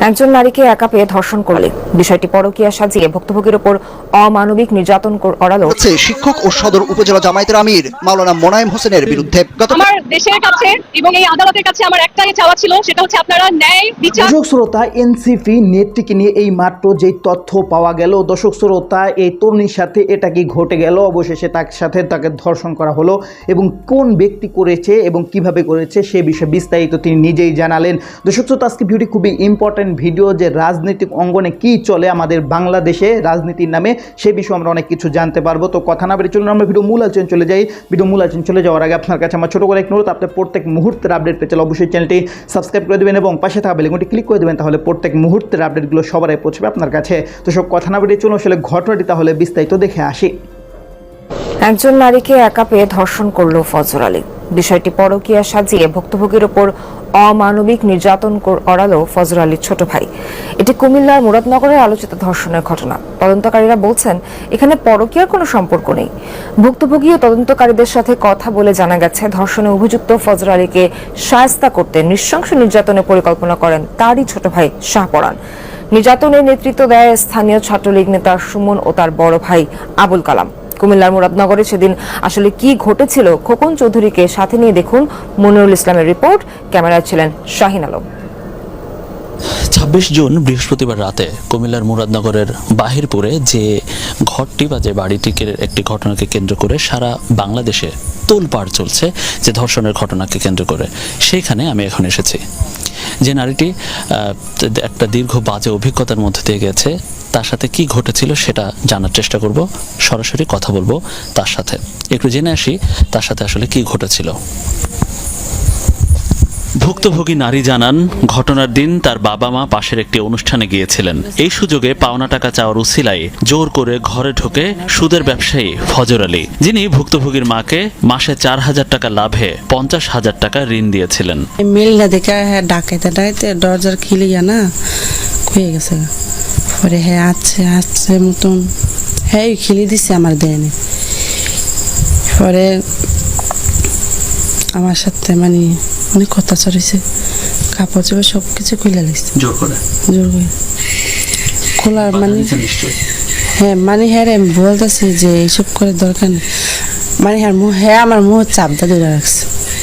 একজন নারীকে একা পেয়ে ধর্ষণ করলে। বিষয়টি পরকীয়া সাজিয়ে ভুক্তভোগীর ওপর অমানবিক নির্যাতন কর- করালো। হচ্ছে শিক্ষক ও সদর উপজেলা জামায়াতের আমির মাওলানা মোনায়েম হোসেনের বিরুদ্ধে গত আমার দেশের কাছে এবং এই আদালতের কাছে আমার একটাই চাওয়া ছিল সেটা হচ্ছে আপনারা ন্যায় বিচার দর্শক শ্রোতা এনসিপি নেটটিকে নিয়ে এই মাত্র যেই তথ্য পাওয়া গেল দর্শক শ্রোতা এই তরুণীর সাথে এটা কি ঘটে গেল? অবশেষে তার সাথে তাকে ধর্ষণ করা হলো এবং কোন ব্যক্তি করেছে এবং কীভাবে করেছে সে বিষয়ে বিস্তারিত তিনি নিজেই জানালেন। দর্শক শ্রোতা আজকে ভিডিওটি খুবই ইম্পর্ট্যান্ট ভিডিও যে রাজনৈতিক অঙ্গনে কি চলে আমাদের বাংলাদেশে, রাজনীতির নামে, সে বিষয়ে আমরা অনেক কিছু জানতে পারব। তো কথা না বেরিয়ে চলুন, আমরা ভিডিও মূল আলোচনা চলে যাই। ভিডিও মূল আলোচনা চলে যাওয়ার আগে আপনার কাছে আমার ছোটো করে অনুরোধ, আপনি প্রত্যেক মুহূর্তের আপডেট পেতে অবশ্যই চ্যানেলটি সাবস্ক্রাইব করে দেবেন এবং পাশে থাকা বেলেগুনটি ক্লিক করে দেবেন, তাহলে প্রত্যেক মুহূর্তের আপডেটগুলো আগে পৌঁছবে আপনার কাছে। তো সব কথা না বেরিয়ে চলুন, আসলে ঘটনাটি তাহলে বিস্তারিত দেখে আসি। একজন নারীকে একা পেয়ে ধর্ষণ করল ফজর আলী। বিষয়টি পরকীয়া সাজিয়ে ভুক্তভোগীর ওপর অমানবিক নির্যাতন করালো ফজর আলীর ছোট ভাই। এটি কুমিল্লার মুরাদনগরের আলোচিত ধর্ষণের ঘটনা। তদন্তকারীরা বলছেন, এখানে পরকীয়ার কোনো সম্পর্ক নেই। ভুক্তভোগী ও তদন্তকারীদের সাথে কথা বলে জানা গেছে, ধর্ষণে অভিযুক্ত ফজর আলীকে সায়স্তা করতে নৃশংস নির্যাতনের পরিকল্পনা করেন তারই ছোট ভাই শাহপরান নির্যাতনের নেতৃত্ব দেয় স্থানীয় ছাত্রলীগ নেতা সুমন ও তার বড় ভাই আবুল কালাম। কুমিল্লার মুরাদনগরে সেদিন আসলে কি ঘটেছিল? খোকন চৌধুরীকে সাথে নিয়ে দেখুন মনিরুল ইসলামের রিপোর্ট। ক্যামেরায় ছিলেন শাহিন আলম। ছাব্বিশ জুন বৃহস্পতিবার রাতে কুমিল্লার মুরাদনগরের বাহিরপুরে যে ঘরটি বা যে বাড়িটিকে একটি ঘটনাকে কেন্দ্র করে সারা বাংলাদেশে তোলপাড় চলছে যে ধর্ষণের ঘটনাকে কেন্দ্র করে সেইখানে আমি এখন এসেছি। যে নারীটি একটা দীর্ঘ বাজে অভিজ্ঞতার মধ্যে দিয়ে গেছে। তার সাথে কি ঘটেছিল সেটা জানার চেষ্টা করব। সরাসরি কথা বলব তার সাথে। একটু জেনে আসি তার সাথে আসলে কি ঘটেছিল। ভুক্তভোগী নারী জানান, ঘটনার দিন তার বাবা মা পাশের একটি অনুষ্ঠানে গিয়েছিলেন। এই সুযোগে পাওনা টাকা চাওয়ার উসিলায় জোর করে ঘরে ঢুকে সুদের ব্যবসায়ী ফজর আলী, যিনি ভুক্তভোগীর মাকে মাসে চার হাজার টাকা লাভে পঞ্চাশ হাজার টাকা ঋণ দিয়েছিলেন। মিল না দেখে ডাকাইতে ডাকাইতে দরজার খিলিয়া না খুয়ে গেছে। পরে হ্যাঁ আছে আছে মতন। হ্যাঁ খিলি দিছে আমার দেয়নি। পরে আমার সাথে মানে অনেক কথা চড়েছে কাপড় চোপড় সব কিছু খুলে লাগছে জোর করে? জোর করে। খোলার মানে হ্যাঁ মানে হ্যাঁ রে, বলতেছি যে এইসব করে দরকার নেই। মানে হ্যাঁ হ্যাঁ আমার মুখ চাপদা ধরে রাখছে।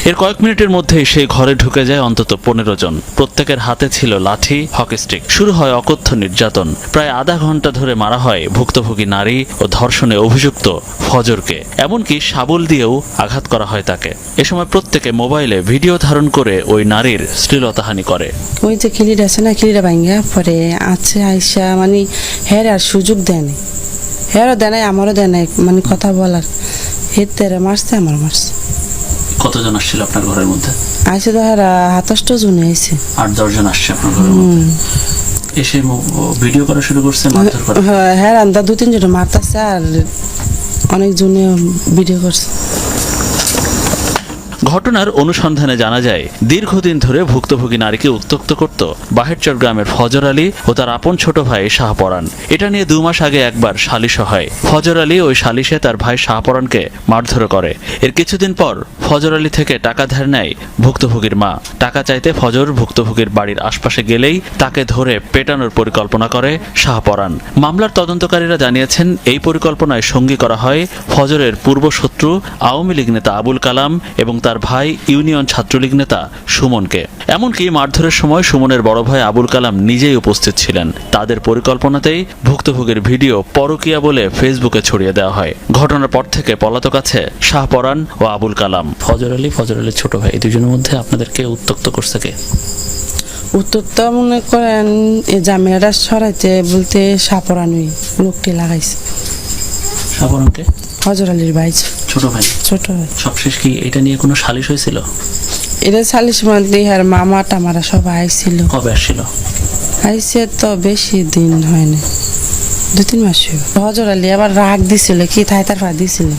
এর কয়েক মিনিটের মধ্যেই সেই ঘরে ঢুকে যায় অন্তত পনেরো জন। প্রত্যেকের হাতে ছিল লাঠি, হকি স্টিক। শুরু হয় অকথ্য নির্যাতন। প্রায় আধা ঘণ্টা ধরে মারা হয় ভুক্তভোগী নারী ও ধর্ষণে অভিযুক্ত ফজরকে। এমনকি শাবল দিয়েও আঘাত করা হয় তাকে। এ সময় প্রত্যেকে মোবাইলে ভিডিও ধারণ করে ওই নারীর শ্লীলতাহানি করে। ওই যে খিলিটা আছে না খিলিটা ভাঙ্গা, পরে আছে আইসা মানে হের আর সুযোগ দেয় নাই। হেরও দেয় নাই, আমারও দেয় নাই মানে কথা বলার। হের তেরে মারছে আমার মারছে কতজন আসছিল আপনার ঘরের মধ্যে? আইসে তো হেরা জন জনে আইছে আট দশজন আসছে আপনার ঘরের মধ্যে? এসে ভিডিও করা শুরু করছে মারধর করা? হ্যাঁ রান্দা দু তিনজন মারতাছে আর অনেক জনে ভিডিও করছে। ঘটনার অনুসন্ধানে জানা যায়, দীর্ঘদিন ধরে ভুক্তভোগী নারীকে উত্তক্ত করত বাহেরচর গ্রামের ফজর আলী ও তার আপন ছোট ভাই শাহপরান এটা নিয়ে দু মাস আগে একবার সালিশ হয়। ফজর আলী ওই সালিশে তার ভাই শাহপরানকে মারধর করে। এর কিছুদিন পর ফজর আলী থেকে টাকা ধার নেয় ভুক্তভোগীর মা। টাকা চাইতে ফজর ভুক্তভোগীর বাড়ির আশপাশে গেলেই তাকে ধরে পেটানোর পরিকল্পনা করে শাহপরান মামলার তদন্তকারীরা জানিয়েছেন, এই পরিকল্পনায় সঙ্গী করা হয় ফজরের পূর্বশত্রু, আওয়ামী লীগ নেতা আবুল কালাম এবং তার ভাই ইউনিয়ন ছাত্রলীগ নেতা সুমনকে। এমনকি মারধরের সময় সুমনের বড় ভাই আবুল কালাম নিজেই উপস্থিত ছিলেন। তাদের পরিকল্পনাতেই ভুক্তভোগীর ভিডিও পরকীয়া বলে ফেসবুকে ছড়িয়ে দেওয়া হয়। ঘটনার পর থেকে পলাতক আছে শাহপরান ও আবুল কালাম। ফজর আলী ফজর আলীর ছোট ভাই এই দুজনের মধ্যে আপনাদেরকে উত্তক্ত করছে কে? উত্তরটা মনে করেন এই জামিয়াটা সরাইতে বলতে সাপরানুই লোকটি লাগাইছে। হজর আলীর ভাই। ছোট ভাই? ছোট ভাই। সবশেষ কি এটা নিয়ে কোনো সালিশ হয়েছিল? এটা সালিশ মধ্যে আর মামা টামারা সব আইছিল। কবে আসছিল? আইসে তো বেশি দিন হয়নি। দু তিন মাস। হজর আলী আবার রাগ দিছিল কি থাই তার পা দিছিল?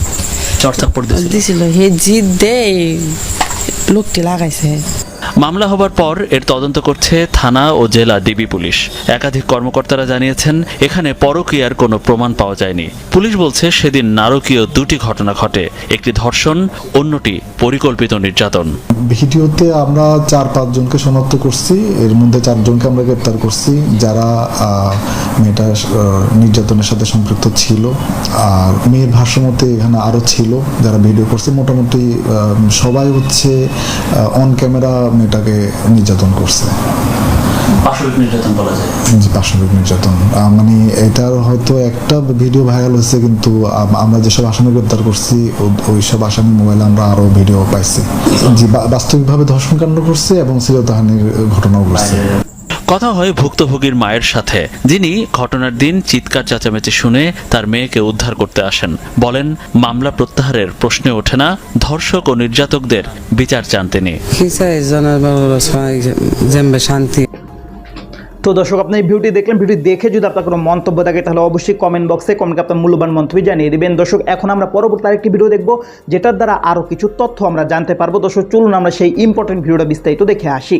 চর্চা পড়তেছিল দিছিল হে জিদ দে লোকটি লাগাইছে। মামলা হবার পর এর তদন্ত করছে থানা ও জেলা ডিবি পুলিশ। একাধিক কর্মকর্তারা জানিয়েছেন, এখানে পরকীয়ার কোনো প্রমাণ পাওয়া যায়নি। পুলিশ বলছে, সেদিন নারকীয় দুটি ঘটনা ঘটে। একটি ধর্ষণ, অন্যটি পরিকল্পিত নির্যাতন। ভিডিওতে আমরা চার পাঁচজনকে শনাক্ত করছি। এর মধ্যে চারজনকে আমরা গ্রেপ্তার করছি, যারা মেয়েটা নির্যাতনের সাথে সম্পৃক্ত ছিল। আর মেয়ের ভাষ্যমতে এখানে আরও ছিল, যারা ভিডিও করছে। মোটামুটি সবাই হচ্ছে অন ক্যামেরা মেয়েটাকে নির্যাতন করছে। নির্যাতন বলা যায়। যে পাশবিক নির্যাতন। মানে এটার হয়তো একটা ভিডিও ভাইরাল হয়েছে কিন্তু আমরা যেসব আসামি গ্রেপ্তার করছি ওই সব আসামি মোবাইলে আমরা আরও ভিডিও পাইছি। বাস্তবিকভাবে ধর্ষণ কাণ্ড করছে এবং শ্লীলতাহানির ঘটনাও করছে কথা হয় ভুক্তভোগীর মায়ের সাথে। যিনি ঘটনার দিন চিৎকার চেঁচামেচি শুনে তার মেয়েকে উদ্ধার করতে আসেন। বলেন মামলা প্রত্যাহারের প্রশ্নে ওঠে না ধর্ষক ও নির্যাতকদের বিচার চান তিনি। শান্তি। তো দর্শক আপনি এই ভিডিওটি দেখলেন ভিডিও দেখে যদি আপনার কোনো মন্তব্য থাকে তাহলে অবশ্যই কমেন্ট বক্সে কমেন্টে আপনার মূল্যবান মন্তব্য জানিয়ে দিবেন। দর্শক এখন আমরা পরবর্তী আরেকটি ভিডিও দেখব যেটার দ্বারা আরও কিছু তথ্য আমরা জানতে পারব। দর্শক চলুন আমরা সেই ইম্পর্টেন্ট ভিডিওটা বিস্তারিত দেখে আসি।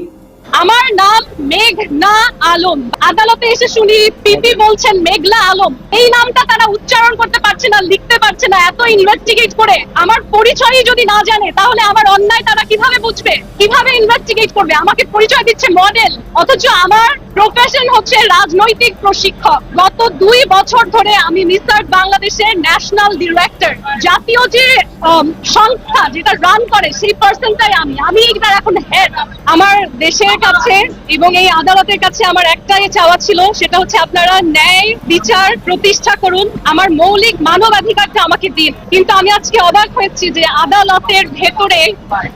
আমার নাম মেঘনা আলম। আদালতে এসে শুনি পিপি বলছেন, মেঘলা আলম। এই নামটা তারা উচ্চারণ করতে পারছে না, লিখতে পারছে না, এত ইনভেস্টিগেট করে। আমার পরিচয়ই যদি না জানে, তাহলে আমার অন্যায় তারা কীভাবে বুঝবে? কীভাবে ইনভেস্টিগেট করবে? আমাকে পরিচয় দিচ্ছে মডেল অথচ আমার প্রফেশন হচ্ছে রাজনৈতিক প্রশিক্ষক। গত দুই বছর ধরে আমি মিসার্ট বাংলাদেশের ন্যাশনাল ডিরেক্টর জাতীয় যে সংস্থা যেটা রান করে, সেই পার্সনটাই আমি। আমি এটার এখন হেড আমার দেশের কাছে এবং এই আদালতের কাছে আমার একটাই চাওয়া ছিল, সেটা হচ্ছে আপনারা ন্যায় বিচার প্রতিষ্ঠা করুন। আমার মৌলিক মানবাধিকারটা আমাকে দিন। কিন্তু আমি আজকে অবাক হয়েছি যে আদালতের ভেতরে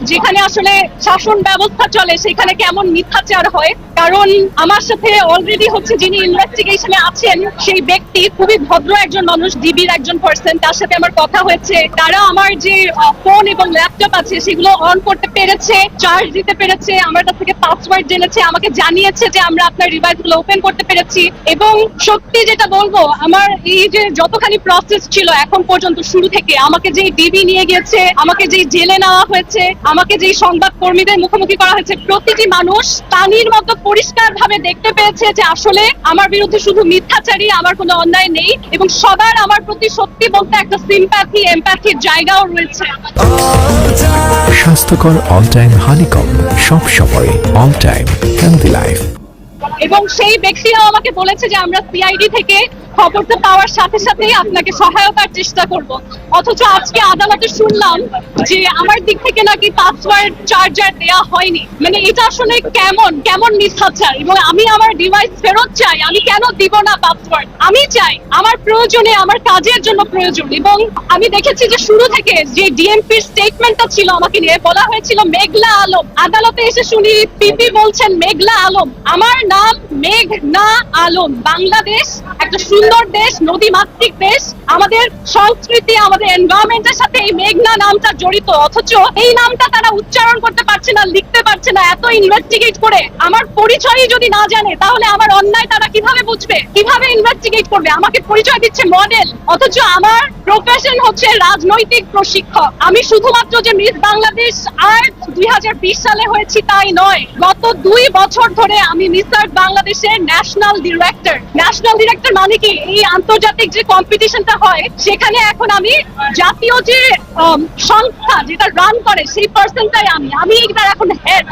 যেখানে আসলে শাসন ব্যবস্থা চলে, সেখানে কেমন মিথ্যাচার হয়। কারণ আমার সাথে অলরেডি হচ্ছে যিনি ইনভেস্টিগেশনে আছেন, সেই ব্যক্তি খুবই ভদ্র একজন মানুষ ডিবির একজন পার্সন তার সাথে আমার কথা হয়েছে। তারা আমার যে ফোন এবং ল্যাপটপ আছে, সেগুলো অন করতে পেরেছে চার্জ দিতে পেরেছে, আমার কাছ থেকে পাসওয়ার্ড জেনেছে, আমাকে জানিয়েছে যে আমরা আপনার ডিভাইসগুলো ওপেন করতে পেরেছি। এবং সত্যি যেটা বলব, আমার এই যে যতখানি প্রসেস ছিল, এখন পর্যন্ত শুরু থেকে আমাকে যেই ডিবি নিয়ে গিয়েছে আমাকে যেই জেলে নেওয়া হয়েছে, আমাকে যেই সংবাদ কর্মীদের মুখোমুখি করা হয়েছে, প্রতিটি মানুষ পানির মতো পরিষ্কার ভাবে দেখতে পেয়েছে যে আসলে আমার বিরুদ্ধে শুধু মিথ্যাচারী আমার কোনো অন্যায় নেই এবং সবার আমার প্রতি সত্যি বলতে একটা সিম্প্যাথি এমপ্যাথির জায়গাও রয়েছে। স্বাস্থ্যকর অল টাইম হানিকম সব সময় অল টাইম হেলদি লাইফ এবং সেই ব্যক্তিরাও আমাকে বলেছে যে আমরা সিআইডি থেকে খবরটা পাওয়ার সাথে সাথেই আপনাকে সহায়তার চেষ্টা করব। অথচ আজকে আদালতে শুনলাম যে আমার দিক থেকে নাকি পাসওয়ার্ড চার্জার দেয়া হয়নি। মানে এটা আসলে কেমন কেমন মিথ্যাচার? এবং আমি আমার ডিভাইস ফেরত চাই, আমি কেন দিব না পাসওয়ার্ড আমি চাই, আমার প্রয়োজনে, আমার কাজের জন্য প্রয়োজন। এবং আমি দেখেছি যে শুরু থেকে যে ডিএমপির স্টেটমেন্টটা ছিল আমাকে নিয়ে, বলা হয়েছিল, মেঘলা আলম। আদালতে এসে শুনি পিপি বলছেন, মেঘলা আলম, আমার নাম মেঘনা আলম। বাংলাদেশ, একটা সুন্দর দেশ নদী মাতৃক দেশ। আমাদের সংস্কৃতি, আমাদের এনভায়রনমেন্টের সাথে এই মেঘনা নামটা জড়িত। অথচ এই নামটা তারা উচ্চারণ করতে পারছে না, লিখতে পারছে না, এত ইনভেস্টিগেট করে। আমার পরিচয়ই যদি না জানে, তাহলে আমার অন্যায় তারা কীভাবে বুঝবে? কীভাবে ইনভেস্টিগেট করবে? আমাকে পরিচয় দিচ্ছে মডেল অথচ আমার প্রফেশন হচ্ছে রাজনৈতিক প্রশিক্ষক। আমি শুধুমাত্র যে মিস বাংলাদেশ আর্ট দুই সালে হয়েছি, তাই নয়। গত দুই বছর ধরে আমি মিস আর্ট বাংলাদেশের ন্যাশনাল ডিরেক্টর ন্যাশনাল ডিরেক্টর মানে কি? এই আন্তর্জাতিক যে কম্পিটিশনটা হয়, সেখানে এখন আমি জাতীয় যে সংস্থা যেটা রান করে, সেই পার্সনটাই আমি। আমি এটার এখন হেড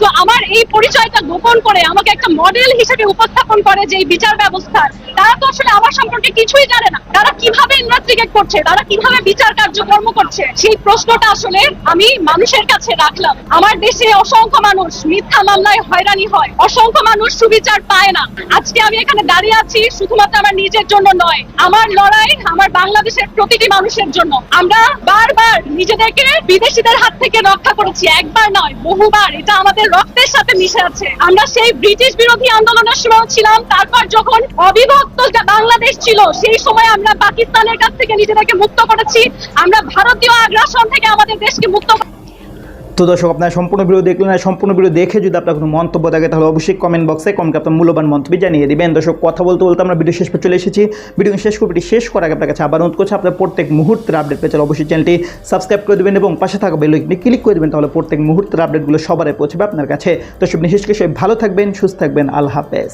তো আমার এই পরিচয়টা গোপন করে আমাকে একটা মডেল হিসেবে উপস্থাপন করে যে বিচার ব্যবস্থা, তারা তো আসলে আমার সম্পর্কে কিছুই জানে না। তারা কীভাবে ইনভেস্টিগেট করছে? তারা কীভাবে বিচার কার্যক্রম করছে? সেই প্রশ্নটা আসলে আমি মানুষের কাছে রাখলাম। আমার দেশে অসংখ্য মানুষ মিথ্যা মামলায় হয়রানি হয়। অসংখ্য মানুষ সুবিচার পায় না। আজকে আমি এখানে দাঁড়িয়ে আছি শুধুমাত্র আমার নিজের জন্য নয়, আমার লড়াই, আমার বাংলাদেশের প্রতিটি মানুষের জন্য। আমরা বারবার নিজেদেরকে বিদেশিদের হাত থেকে রক্ষা করেছি, একবার নয়, বহুবার। এটা আমাদের রক্তের সাথে মিশে আছে। আমরা সেই ব্রিটিশ বিরোধী আন্দোলনের সময় ছিলাম, তারপর যখন অবিভক্ত বাংলাদেশ ছিল, সেই সময় আমরা পাকিস্তানের কাছ থেকে নিজেদেরকে মুক্ত করেছি। আমরা ভারতীয় আগ্রাসন থেকে আমাদের দেশকে মুক্ত তো দর্শক, আপনারা সম্পূর্ণ ভিডিও দেখলেন আর সম্পূর্ণ ভিডিও দেখে যদি আপনার কোনো মন্তব্য থাকে, তাহলে অবশ্যই কমেন্ট বক্সে কমেন্ট আপনার মূল্যবান মন্তব্য জানিয়ে দিবেন। দর্শক, কথা বলতে বলতে আমরা ভিডিও শেষ পর্যন্ত চলে এসেছি। ভিডিও শেষ করে ভিডিও শেষ করার আগে আপনার কাছে আবার অনুরোধ করছি, আপনার প্রত্যেক মুহূর্তের আপডেট পেয়ে অবশ্যই চ্যানেলটি সাবস্ক্রাইব করে দেবেন এবং পাশে থাকা বেল ক্লিক করে দেবেন, তাহলে প্রত্যেক মুহূর্তের আপডেটগুলো সবারই পৌঁছবে আপনার কাছে। দর্শক, বিশেষ করে সবাই ভালো থাকবেন, সুস্থ থাকবেন, আল্লাহ হাফেজ।